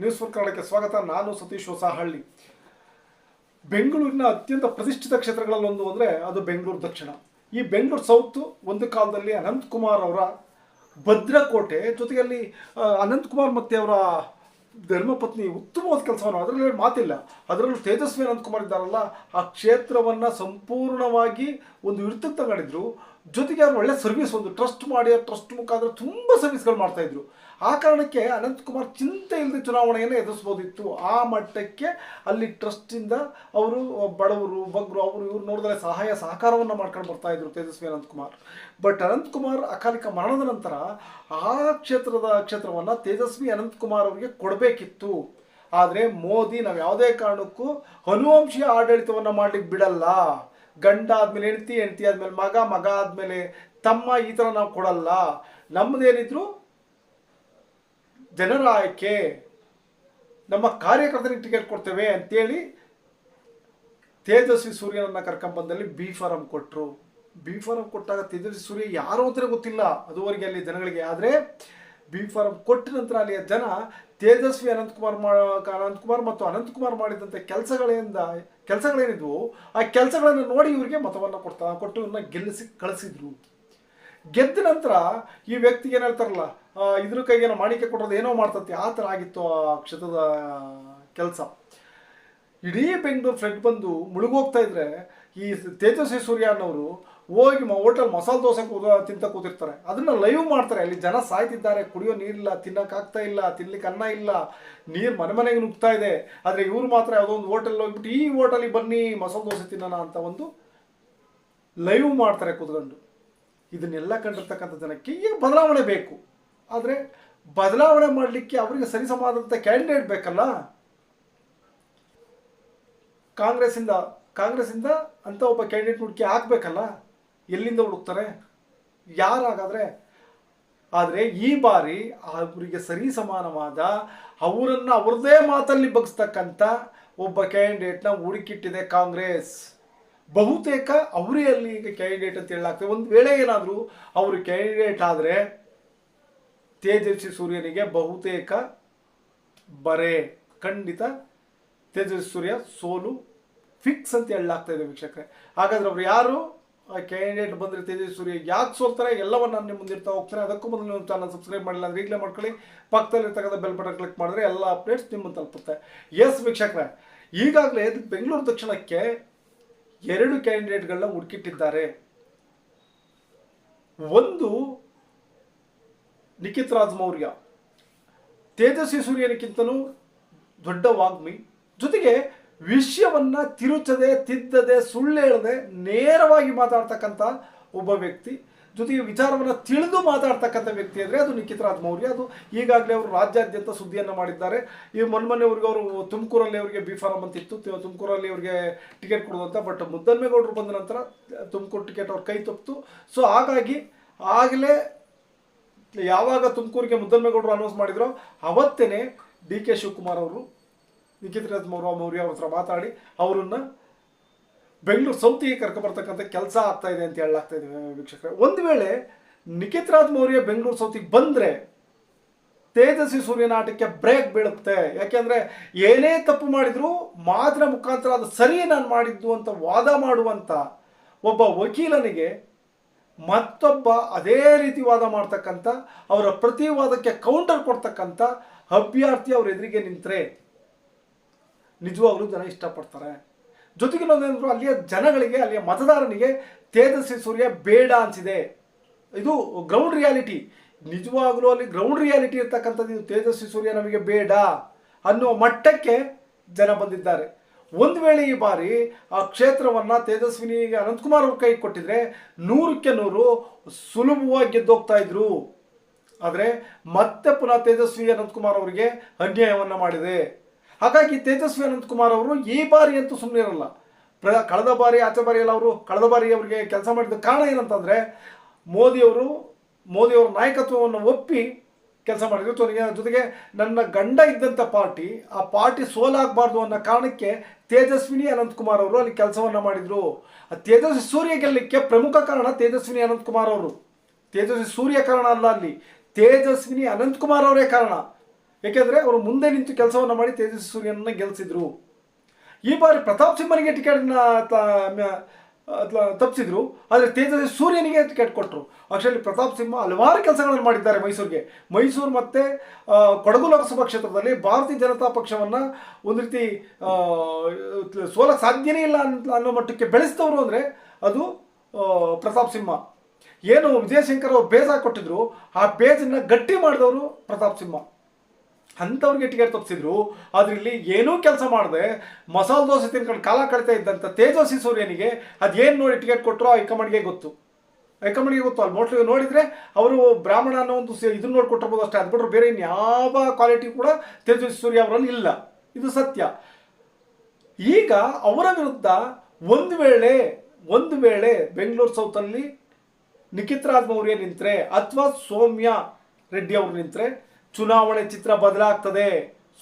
News four ಕನ್ನಡಕ್ಕೆ ಸ್ವಾಗತ. ನಾನು ಸತೀಶ್ ಹೊಸಹಳ್ಳಿ. ಬೆಂಗಳೂರಿನ ಅತ್ಯಂತ ಪ್ರತಿಷ್ಠಿತ ಕ್ಷೇತ್ರಗಳಲ್ಲೊಂದು ಅಂದರೆ ಅದು ಬೆಂಗಳೂರು ದಕ್ಷಿಣ. ಈ ಬೆಂಗಳೂರು ಸೌತ್ ಒಂದು ಕಾಲದಲ್ಲಿ ಅನಂತ್ ಕುಮಾರ್ ಅವರ ಭದ್ರಕೋಟೆ ಜೊತೆಗೆ ಅಲ್ಲಿ ಅನಂತಕುಮಾರ್ ಅನಂತ್ ಕುಮಾರ್ ಮತ್ತೆ ಅವರ ಧರ್ಮಪತ್ನಿ ಉತ್ತಮವಾದ ಕೆಲಸವನ್ನು ಅದರಲ್ಲಿ ಮಾತಿಲ್ಲ. ಅದರಲ್ಲೂ ತೇಜಸ್ವಿ ಅನಂತ್ ಕುಮಾರ್ ಇದ್ದಾರಲ್ಲ, ಆ ಕ್ಷೇತ್ರವನ್ನು ಸಂಪೂರ್ಣವಾಗಿ ಒಂದು ವಿರುದ್ಧ ತಗೊಂಡಿದ್ರು ಜೊತೆಗೆ ಅವ್ರು ಒಳ್ಳೆ ಸರ್ವಿಸ್ ಒಂದು ಟ್ರಸ್ಟ್ ಮಾಡಿ ಟ್ರಸ್ಟ್ ಮುಖಾಂತರ ತುಂಬ ಸರ್ವಿಸ್ಗಳು ಮಾಡ್ತಾ ಇದ್ರು. ಆ ಕಾರಣಕ್ಕೆ ಅನಂತಕುಮಾರ್ ಚಿಂತೆ ಇಲ್ಲದೆ ಚುನಾವಣೆಯನ್ನು ಎದುರಿಸ್ಬೋದಿತ್ತು. ಆ ಮಟ್ಟಕ್ಕೆ ಅಲ್ಲಿ ಟ್ರಸ್ಟಿಂದ ಅವರು, ಬಡವರು ಬಗ್ರು ಅವರು ಇವ್ರು ನೋಡಿದ್ರೆ ಸಹಾಯ, ಸಹಕಾರವನ್ನು ಮಾಡ್ಕೊಂಡು ಬರ್ತಾ ಇದ್ರು ತೇಜಸ್ವಿ ಅನಂತಕುಮಾರ್ ಬಟ್ ಅನಂತಕುಮಾರ್ ಅಕಾಲಿಕ ಮರಣದ ನಂತರ ಆ ಕ್ಷೇತ್ರದ, ಕ್ಷೇತ್ರವನ್ನು ತೇಜಸ್ವಿ ಅನಂತಕುಮಾರ್ ಅವರಿಗೆ ಕೊಡಬೇಕಿತ್ತು. ಆದರೆ ಮೋದಿ ನಾವು ಯಾವುದೇ ಕಾರಣಕ್ಕೂ ಅನುವಂಶೀಯ ಆಡಳಿತವನ್ನು ಮಾಡಲಿಕ್ಕೆ ಬಿಡಲ್ಲ. ಗಂಡ ಆದ್ಮೇಲೆ ಹೆಂಡತಿ ಹೆಂಡತಿ ಆದ್ಮೇಲೆ ಮಗ ಮಗ ಆದ್ಮೇಲೆ ತಮ್ಮ, ಈ ಥರ ನಾವು ಕೊಡಲ್ಲ. ನಮ್ಮದೇನಿದ್ರು ಜನರ ಆಯ್ಕೆ. ನಮ್ಮ ಕಾರ್ಯಕರ್ತರಿಗೆ ಟಿಕೆಟ್ ಕೊಡ್ತೇವೆ ಅಂತೇಳಿ ತೇಜಸ್ವಿ ಸೂರ್ಯನನ್ನ ಕರ್ಕೊಂಬಂದಲ್ಲಿ ಬಿ ಫಾರಂ ಕೊಟ್ಟರು ಬಿ ಫಾರಂ ಕೊಟ್ಟಾಗ ತೇಜಸ್ವಿ ಸೂರ್ಯ ಯಾರು ಅಂತಲೇ ಗೊತ್ತಿಲ್ಲ. ಅದುವರೆಗೆ ಅಲ್ಲಿ ಜನಗಳಿಗೆ. ಆದರೆ ಬಿ ಫಾರಂ ಕೊಟ್ಟ ನಂತರ ಅಲ್ಲಿಯ ಜನ ತೇಜಸ್ವಿ ಅನಂತಕುಮಾರ್ ಮಾ, ಅನಂತಕುಮಾರ್ ಮತ್ತು ಅನಂತಕುಮಾರ್ ಮಾಡಿದಂಥ ಕೆಲಸಗಳಿಂದ ಕೆಲಸಗಳೇನಿದ್ವು, ಆ ಕೆಲಸಗಳನ್ನು ನೋಡಿ ಇವರಿಗೆ ಮತವನ್ನು ಕೊಡ್ತಾ ಕೊಟ್ಟು ಇವ್ರನ್ನ ಗೆಲ್ಲಿಸಿ ಕಳಿಸಿದ್ರು. ಗೆದ್ದ ನಂತರ ಈ ವ್ಯಕ್ತಿಗೆ ಏನು ಹೇಳ್ತಾರಲ್ಲ ಇದ್ರ ಕೈಗೇನೋ ಮಾಣಿಕೆ ಕೊಡೋದು ಏನೋ ಮಾಡ್ತತಿ, ಆ ಥರ ಆಗಿತ್ತು ಆ ಕ್ಷೇತ್ರದ ಕೆಲಸ. ಇಡೀ ಬೆಂಗಳೂರು ಫ್ರೆಂಡ್ ಬಂದು ಮುಳುಗೋಗ್ತಾ ಇದ್ರೆ ಈ ತೇಜಸ್ವಿ ಸೂರ್ಯ ಅನ್ನೋರು ಹೋಗಿ ಹೋಟೆಲ್ ಮಸಾಲೆ ದೋಸೆ ಕೂದ ತಿಂತ ಕೂತಿರ್ತಾರೆ. ಅದನ್ನ ಲೈವ್ ಮಾಡ್ತಾರೆ. ಅಲ್ಲಿ ಜನ ಸಾಯ್ತಿದ್ದಾರೆ. ಕುಡಿಯೋ ನೀರಿಲ್ಲ ತಿನ್ನಕ್ಕಾಗ್ತಾ ಇಲ್ಲ ತಿನ್ಲಿಕ್ಕೆ ಅನ್ನ ಇಲ್ಲ, ನೀರು ಮನೆ ಮನೆಗೆ ನುಗ್ತಾ ಇದೆ. ಆದರೆ ಇವ್ರು ಮಾತ್ರ ಯಾವುದೋ ಒಂದು ಹೋಟೆಲ್ ಹೋಗ್ಬಿಟ್ಟು, ಈ ಹೋಟೆಲಿಗೆ ಬನ್ನಿ, ಮಸಾಲೆ ದೋಸೆ ತಿನ್ನೋಣ ಅಂತ ಒಂದು ಲೈವ್ ಮಾಡ್ತಾರೆ ಕೂತ್ಕೊಂಡು. ಇದನ್ನೆಲ್ಲ ಕಂಡಿರ್ತಕ್ಕಂಥ ಜನಕ್ಕೆ ಈಗ ಬದಲಾವಣೆ ಬೇಕು. ಆದರೆ ಬದಲಾವಣೆ ಮಾಡಲಿಕ್ಕೆ ಅವರಿಗೆ ಸರಿಸಮಾದಂಥ ಕ್ಯಾಂಡಿಡೇಟ್ ಬೇಕಲ್ಲ? ಕಾಂಗ್ರೆಸ್ಸಿಂದ ಕಾಂಗ್ರೆಸ್ಸಿಂದ ಅಂತ ಒಬ್ಬ ಕ್ಯಾಂಡಿಡೇಟ್ ಹುಡುಕಿ ಹಾಕ್ಬೇಕಲ್ಲ? ಎಲ್ಲಿಂದ ಹುಡುಕ್ತಾರೆ? ಯಾರಾಗಾದ್ರೆ? ಆದರೆ ಈ ಬಾರಿ ಅವರಿಗೆ ಸರಿ ಸಮಾನವಾದ, ಅವರನ್ನು ಅವ್ರದ್ದೇ ಮಾತಲ್ಲಿ ಬಗ್ಸ್ತಕ್ಕಂಥ ಒಬ್ಬ ಕ್ಯಾಂಡಿಡೇಟ್ನ ಹುಡುಕಿಟ್ಟಿದೆ ಕಾಂಗ್ರೆಸ್. ಬಹುತೇಕ ಅವರೇ ಅಲ್ಲಿ ಈಗ ಕ್ಯಾಂಡಿಡೇಟ್ ಅಂತ ಹೇಳಲಾಗ್ತದೆ. ಒಂದು ವೇಳೆ ಏನಾದರೂ ಅವರು ಕ್ಯಾಂಡಿಡೇಟ್ ಆದರೆ ತೇಜಸ್ವಿ ಸೂರ್ಯನಿಗೆ ಬಹುತೇಕ ಬರೆ. ಖಂಡಿತ ತೇಜಸ್ವಿ ಸೂರ್ಯ ಸೋಲು ಫಿಕ್ಸ್ ಅಂತ ಹೇಳಲಾಗ್ತಾ ಇದೆ ವೀಕ್ಷಕರೇ. ಹಾಗಾದ್ರೆ ಅವರು ಯಾರು? ಕ್ಯಾಂಡಿಡೇಟ್ ಬಂದರೆ ತೇಜಸ್ವಿ ಸೂರ್ಯ ಯಾಕೆ ಸೋಲ್ತಾರೆ? ಎಲ್ಲವನ್ನು ನಾನು ನಿಮ್ಮ ಮುಂದಿರ್ತಾ ಹೋಗ್ತಾರೆ ಅದಕ್ಕೂ ಮೊದಲು ನಿಮ್ಮ ಚಾನಲ್ ಸಬ್ಸ್ಕ್ರೈಬ್ ಮಾಡಿಲ್ಲ ಅಂದ್ರೆ ಈಗಲೇ ಮಾಡ್ಕೊಳ್ಳಿ. ಪಕ್ಕದಲ್ಲಿರ್ತಕ್ಕಂಥ ಬೆಲ್ ಬಟನ್ ಕ್ಲಿಕ್ ಮಾಡಿದ್ರೆ ಎಲ್ಲ ಅಪ್ಡೇಟ್ಸ್ ನಿಮ್ಮ ತಲುಪುತ್ತೆ. ಎಸ್ ವೀಕ್ಷಕರ. ಈಗಾಗಲೇ ಬೆಂಗಳೂರು ದಕ್ಷಿಣಕ್ಕೆ ಎರಡು ಕ್ಯಾಂಡಿಡೇಟ್ಗಳನ್ನ ಹುಡುಕಿಟ್ಟಿದ್ದಾರೆ. ಒಂದು ನಿಖಿತ್ ರಾಜ್ ಮೌರ್ಯ. ತೇಜಸ್ವಿ ಸೂರ್ಯನಿಗಿಂತಲೂ ದೊಡ್ಡ ವಾಗ್ಮಿ. ಜೊತೆಗೆ ವಿಷಯವನ್ನ ತಿರುಚದೆ, ತಿದ್ದದೆ, ಸುಳ್ಳು ಹೇಳದೆ ನೇರವಾಗಿ ಮಾತಾಡ್ತಕ್ಕಂಥ ಒಬ್ಬ ವ್ಯಕ್ತಿ. ಜೊತೆಗೆ ವಿಚಾರವನ್ನು ತಿಳಿದು ಮಾತಾಡ್ತಕ್ಕಂಥ ವ್ಯಕ್ತಿ ಅಂದರೆ ಅದು ನಿಖಿತ್ ಮೌರ್ಯ. ಅದು ಈಗಾಗಲೇ ಅವರು ರಾಜ್ಯಾದ್ಯಂತ ಸುದ್ದಿಯನ್ನು ಮಾಡಿದ್ದಾರೆ. ಈ ಮೊನ್ಮೊನ್ನೆವ್ರಿಗೆ ಅವರು ತುಮಕೂರಲ್ಲಿ ಅವರಿಗೆ ಬಿ ಫಾರಂ ಅಂತ ಇತ್ತು. ತುಮಕೂರಲ್ಲಿ ಅವರಿಗೆ ಟಿಕೆಟ್ ಕೊಡೋದು ಅಂತ ಬಟ್ ಮುದ್ದನ್ಮೇಗೌಡರು ಬಂದ ನಂತರ ತುಮಕೂರು ಟಿಕೆಟ್ ಅವ್ರ ಕೈ ತಪ್ಪಿತು. ಸೊ ಹಾಗಾಗಿ ಆಗಲೇ ಯಾವಾಗ ತುಮಕೂರಿಗೆ ಮುದ್ದನ್ಮೇಗೌಡರು ಅನೌನ್ಸ್ ಮಾಡಿದ್ರೋ ಅವತ್ತೇ ಡಿ ಕೆ ಶಿವಕುಮಾರ್ ಅವರು ನಿಖಿತ್ ರಾಜ್ ಮೌರ್ಯ ಮೌರ್ಯ ಅವ್ರ ಹತ್ರ ಮಾತಾಡಿ, ಅವರನ್ನ ಬೆಂಗಳೂರು ಸೌತಿಗೆ ಕರ್ಕೊಬರ್ತಕ್ಕಂಥ ಕೆಲಸ ಆಗ್ತಾ ಇದೆ ಅಂತ ಹೇಳಲಾಗ್ತಾ ಇದೆ, ವೀಕ್ಷಕರೇ. ಒಂದು ವೇಳೆ ನಿಖಿತ್ ರಾಜ್ ಮೌರ್ಯ ಬೆಂಗಳೂರು ಸೌತಿಗೆ ಬಂದರೆ ತೇಜಸ್ವಿ ಸೂರ್ಯ ನಾಟಕಕ್ಕೆ ಬ್ರೇಕ್ ಬೀಳುತ್ತೆ. ಯಾಕೆಂದರೆ ಏನೇ ತಪ್ಪು ಮಾಡಿದರೂ ಮಾತಿನ ಮುಖಾಂತರ ಅದು ಸರಿ ನಾನು ಮಾಡಿದ್ದು ಅಂತ ವಾದ ಮಾಡುವಂಥ ಒಬ್ಬ ವಕೀಲನಿಗೆ ಮತ್ತೊಬ್ಬ ಅದೇ ರೀತಿ ವಾದ ಮಾಡ್ತಕ್ಕಂಥ, ಅವರ ಪ್ರತಿವಾದಕ್ಕೆ ಕೌಂಟರ್ ಕೊಡ್ತಕ್ಕಂಥ ಅಭ್ಯರ್ಥಿ ಅವ್ರ ಎದುರಿಗೆ ನಿಂತರೆ. ನಿಜವಾಗ್ಲೂ ಜನ ಇಷ್ಟಪಡ್ತಾರೆ. ಜೊತೆಗೆ ಇನ್ನೊಂದೇನಂದ್ರು ಅಲ್ಲಿಯ ಜನಗಳಿಗೆ, ಅಲ್ಲಿಯ ಮತದಾರನಿಗೆ ತೇಜಸ್ವಿ ಸೂರ್ಯ ಬೇಡ ಅನಿಸಿದೆ. ಇದು ಗ್ರೌಂಡ್ ರಿಯಾಲಿಟಿ ನಿಜವಾಗ್ಲೂ ಅಲ್ಲಿ ಗ್ರೌಂಡ್ ರಿಯಾಲಿಟಿ ಇರ್ತಕ್ಕಂಥದ್ದು ಇದು ತೇಜಸ್ವಿ ಸೂರ್ಯ ನಮಗೆ ಬೇಡ ಅನ್ನುವ ಮಟ್ಟಕ್ಕೆ ಜನ ಬಂದಿದ್ದಾರೆ. ಒಂದು ವೇಳೆ ಈ ಬಾರಿ ಆ ಕ್ಷೇತ್ರವನ್ನು ತೇಜಸ್ವಿನಿಗೆ ಅನಂತಕುಮಾರ್ ಅವ್ರ ಕೈ ಕೊಟ್ಟಿದ್ರೆ ನೂರಕ್ಕೆ ನೂರು ಸುಲಭವಾಗಿ ಗೆದ್ದೋಗ್ತಾ ಇದ್ರು. ಆದರೆ ಮತ್ತೆ ಪುನಃ ತೇಜಸ್ವಿ ಅನಂತಕುಮಾರ್ ಅವರಿಗೆ ಅನ್ಯಾಯವನ್ನು ಮಾಡಿದೆ. ಹಾಗಾಗಿ ತೇಜಸ್ವಿ ಅನಂತಕುಮಾರ್ ಅವರು ಈ ಬಾರಿ ಅಂತೂ ಸುಮ್ಮನೆ ಇರಲ್ಲ. ಪ್ರ, ಕಳೆದ ಬಾರಿ, ಆಚೆ ಬಾರಿ ಎಲ್ಲ ಅವರು ಕಳೆದ ಬಾರಿ ಅವರಿಗೆ ಕೆಲಸ ಮಾಡಿದ ಕಾರಣ ಏನಂತಂದರೆ ಮೋದಿಯವರು ಮೋದಿಯವರ ನಾಯಕತ್ವವನ್ನು ಒಪ್ಪಿ ಕೆಲಸ ಮಾಡಿದ್ರು. ಜೊತೆಗೆ ಜೊತೆಗೆ ನನ್ನ ಗಂಡ ಇದ್ದಂಥ ಪಾರ್ಟಿ, ಆ ಪಾರ್ಟಿ ಸೋಲಾಗಬಾರ್ದು ಅನ್ನೋ ಕಾರಣಕ್ಕೆ ತೇಜಸ್ವಿನಿ ಅನಂತಕುಮಾರ್ ಅವರು ಅಲ್ಲಿ ಕೆಲಸವನ್ನು ಮಾಡಿದರು. ಆ ತೇಜಸ್ವಿ ಸೂರ್ಯ ಗೆಲ್ಲಕ್ಕೆ ಪ್ರಮುಖ ಕಾರಣ ತೇಜಸ್ವಿನಿ ಅನಂತಕುಮಾರ್ ಅವರು. ತೇಜಸ್ವಿ ಸೂರ್ಯ ಕಾರಣ ಅಲ್ಲ ಅಲ್ಲಿ. ತೇಜಸ್ವಿನಿ ಅನಂತಕುಮಾರ್ ಅವರೇ ಕಾರಣ. ಏಕೆಂದರೆ ಅವರು ಮುಂದೆ ನಿಂತು ಕೆಲಸವನ್ನು ಮಾಡಿ ತೇಜಸ್ವಿ ಸೂರ್ಯನನ್ನು ಗೆಲ್ಲಿಸಿದ್ರು ಈ ಬಾರಿ ಪ್ರತಾಪ್ ಸಿಂಹನಿಗೆ ಟಿಕೆಟ್ನ ತಪ್ಪಿಸಿದ್ರು ಆದರೆ ತೇಜಸ್ವಿ ಸೂರ್ಯನಿಗೆ ಟಿಕೆಟ್ ಕೊಟ್ಟರು ಆಕ್ಚುಲಿ ಪ್ರತಾಪ್ ಸಿಂಹ ಹಲವಾರು ಕೆಲಸಗಳನ್ನು ಮಾಡಿದ್ದಾರೆ ಮೈಸೂರಿಗೆ. ಮೈಸೂರು ಮತ್ತು ಕೊಡಗು ಲೋಕಸಭಾ ಕ್ಷೇತ್ರದಲ್ಲಿ ಭಾರತೀಯ ಜನತಾ ಪಕ್ಷವನ್ನು ಒಂದು ರೀತಿ ಸೋಲ ಸಾಧ್ಯನೇ ಇಲ್ಲ ಅಂತ ಅನ್ನೋ ಮಟ್ಟಕ್ಕೆ ಬೆಳೆಸಿದವರು ಅಂದರೆ ಅದು ಪ್ರತಾಪ್ ಸಿಂಹ. ಏನು ವಿಜಯಶಂಕರ್ ಅವ್ರು ಬೇಜ ಕೊಟ್ಟಿದ್ರು. ಆ ಬೇಜನ್ನು ಗಟ್ಟಿ ಮಾಡಿದವರು ಪ್ರತಾಪ್ ಸಿಂಹ. ಅಂಥವ್ರಿಗೆ ಟಿಕೆಟ್ ತಪ್ಪಿಸಿದ್ರು ಅದರಲ್ಲಿ ಇಲ್ಲಿ ಏನೂ ಕೆಲಸ ಮಾಡದೆ. ಮಸಾಲೆ ದೋಸೆ ತಿನ್ಕೊಂಡು ಕಾಲ ಕಳಿತಾ ಇದ್ದಂಥ ತೇಜಸ್ವಿ ಸೂರ್ಯನಿಗೆ ಅದೇನು ನೋಡಿ ಟಿಕೆಟ್ ಕೊಟ್ಟರು ಹೈಕಮಾಂಡ್ಗೆ ಗೊತ್ತು. ಹೈಕಮಾಂಡ್ಗೆ ಗೊತ್ತು, ಅಲ್ಲಿ ಮೋಸ್ಟ್ಲಿ ನೋಡಿದರೆ ಅವರು ಬ್ರಾಹ್ಮಣ ಅನ್ನೋ ಒಂದು ಇದನ್ನು ನೋಡಿ ನೋಡ್ಕೊಟ್ಟಿರ್ಬೋದು ಅಷ್ಟೇ. ಅದು ಬಿಟ್ಟರೆ ಬೇರೆ ಇನ್ಯಾವ ಕ್ವಾಲಿಟಿ ಕೂಡ ತೇಜಸ್ವಿ ಸೂರ್ಯ ಅವರಲ್ಲಿ ಇಲ್ಲ. ಇದು ಸತ್ಯ. ಈಗ ಅವರ ವಿರುದ್ಧ ಒಂದು ವೇಳೆ ಒಂದು ವೇಳೆ ಬೆಂಗಳೂರು ಸೌತಲ್ಲಿ ನಿಖಿತ್ ರಾಜ್ ಮೌರ್ಯ ನಿಂತರೆ, ಅಥವಾ ಸೌಮ್ಯ ರೆಡ್ಡಿ ಅವರು ನಿಂತರೆ ಚುನಾವಣೆ ಚಿತ್ರ ಬದಲಾಗ್ತದೆ.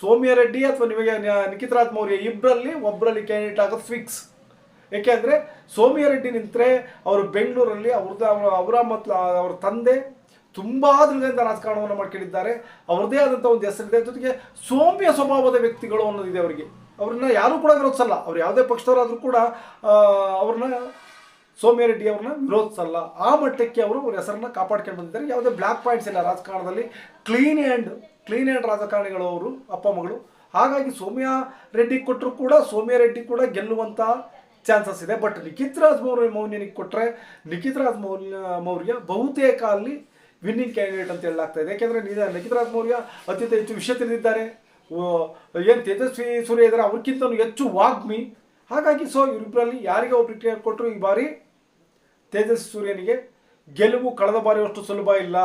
ಸೋಮ್ಯ ರೆಡ್ಡಿ ಅಥವಾ ನಿಮಗೆ ನಿಖಿತರಾಜ್ ನಿಖಿತ್ ರಾಜ್ ಮೌರ್ಯ ಇಬ್ಬರಲ್ಲಿ ಒಬ್ಬರಲ್ಲಿ ಕ್ಯಾಂಡಿಡೇಟ್ ಆಗೋದು ಫಿಕ್ಸ್ ಏಕೆಂದರೆ ಸೌಮ್ಯ ರೆಡ್ಡಿ ನಿಂತರೆ ಅವರು ಬೆಂಗಳೂರಲ್ಲಿ ಅವ್ರದ್ದು ಅವರ ಮತ್ತು ಅವರ ತಂದೆ ತುಂಬ ದಿನಗಳಿಂದ ರಾಜಕಾರಣವನ್ನು ಮಾಡ್ಕೊಂಡಿದ್ದಾರೆ. ಅವ್ರದ್ದೇ ಆದಂಥ ಒಂದು ಹೆಸರಿದೆ. ಜೊತೆಗೆ ಸೌಮ್ಯ ಸ್ವಭಾವದ ವ್ಯಕ್ತಿಗಳು ಅನ್ನೋದಿದೆ ಅವರಿಗೆ. ಅವ್ರನ್ನ ಯಾರೂ ಕೂಡ ವಿರೋಧಿಸಲ್ಲ. ಅವ್ರು ಯಾವುದೇ ಪಕ್ಷದವರಾದರೂ ಕೂಡ ಅವ್ರನ್ನ ಸೌಮ್ಯ ರೆಡ್ಡಿ ಅವ್ರನ್ನ ವಿರೋಧಿಸಲ್ಲ ಆ ಮಟ್ಟಕ್ಕೆ ಅವರು ಅವ್ರ ಹೆಸರನ್ನ ಕಾಪಾಡ್ಕೊಂಡು ಬಂದಿದ್ದಾರೆ. ಯಾವುದೇ ಬ್ಲ್ಯಾಕ್ ಪಾಯಿಂಟ್ಸ್ ಇಲ್ಲ ರಾಜಕಾರಣದಲ್ಲಿ. ಕ್ಲೀನ್ ಆ್ಯಂಡ್ ಕ್ಲೀನ್ ಆ್ಯಂಡ್ ರಾಜಕಾರಣಿಗಳು ಅವರು, ಅಪ್ಪ ಮಗಳು. ಹಾಗಾಗಿ ಸೋಮ್ಯಾ ರೆಡ್ಡಿ ಕೊಟ್ಟರು ಕೂಡ, ಸೌಮ್ಯ ರೆಡ್ಡಿ ಕೂಡ ಗೆಲ್ಲುವಂಥ ಚಾನ್ಸಸ್ ಇದೆ. ಬಟ್ ನಿಖಿತ್ ರಾಜ್ ಮೌರ್ಯ ಮೌನ್ಯನಿಗೆ ಕೊಟ್ಟರೆ ನಿಖಿತ್ ರಾಜ್ ಮೌಲ್ಯ ಮೌರ್ಯ ಬಹುತೇಕ ಅಲ್ಲಿ ವಿನ್ನಿಂಗ್ ಕ್ಯಾಂಡಿಡೇಟ್ ಅಂತ ಹೇಳಲಾಗ್ತಾ ಇದೆ. ಯಾಕೆಂದರೆ ನಿಖಿತ್ ರಾಜ್ ಮೌರ್ಯ ಅತ್ಯಂತ ಹೆಚ್ಚು ವಿಷಯ ತಿಳಿದಿದ್ದಾರೆ. ಏನು ತೇಜಸ್ವಿ ಸೂರ್ಯ ಇದ್ದಾರೆ ಅವ್ರಿಗಿಂತ ಹೆಚ್ಚು ವಾಗ್ಮಿ. ಹಾಗಾಗಿ ಸೊ ಇವರಿಬ್ಬರಲ್ಲಿ ಯಾರಿಗೆ ಒಬ್ಬರಿಗೆ ಕೊಟ್ಟರು ಈ ಬಾರಿ ತೇಜಸ್ವಿ ಸೂರ್ಯನಿಗೆ ಗೆಲುವು ಕಳೆದ ಬಾರಿ ಅಷ್ಟು ಸುಲಭ ಇಲ್ಲ.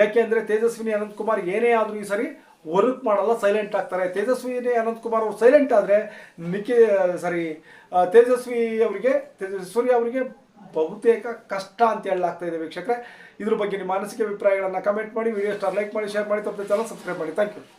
ಯಾಕೆಂದ್ರೆ ತೇಜಸ್ವಿನಿ ಅನಂತಕುಮಾರ್ ಏನೇ ಆದರೂ ಈ ಸರಿ ವರ್ಕ್ ಮಾಡಲ್ಲ ಸೈಲೆಂಟ್ ಆಗ್ತಾರೆ. ತೇಜಸ್ವಿನಿ ಅನಂತಕುಮಾರ್ ಅವರು ಸೈಲೆಂಟ್ ಆದರೆ ನಿಖಿ ಸಾರಿ ತೇಜಸ್ವಿ ಅವರಿಗೆ, ತೇಜಸ್ವಿ ಸೂರ್ಯ ಅವರಿಗೆ ಬಹುತೇಕ ಕಷ್ಟ ಅಂತ ಹೇಳಲಾಗ್ತಾ ಇದೆ ವೀಕ್ಷಕರೇ. ಇದ್ರ ಬಗ್ಗೆ ನಿಮ್ಮ ಮಾನಸಿಕ ಅಭಿಪ್ರಾಯಗಳನ್ನು ಕಮೆಂಟ್ ಮಾಡಿ ವಿಡಿಯೋ ಸ್ಟಾರ್ ಲೈಕ್ ಮಾಡಿ ಶೇರ್ ಮಾಡಿ, ತಪ್ಪದೆ ಚಾನಲ್ ಸಬ್ಸ್ಕ್ರೈಬ್ ಮಾಡಿ. Thank you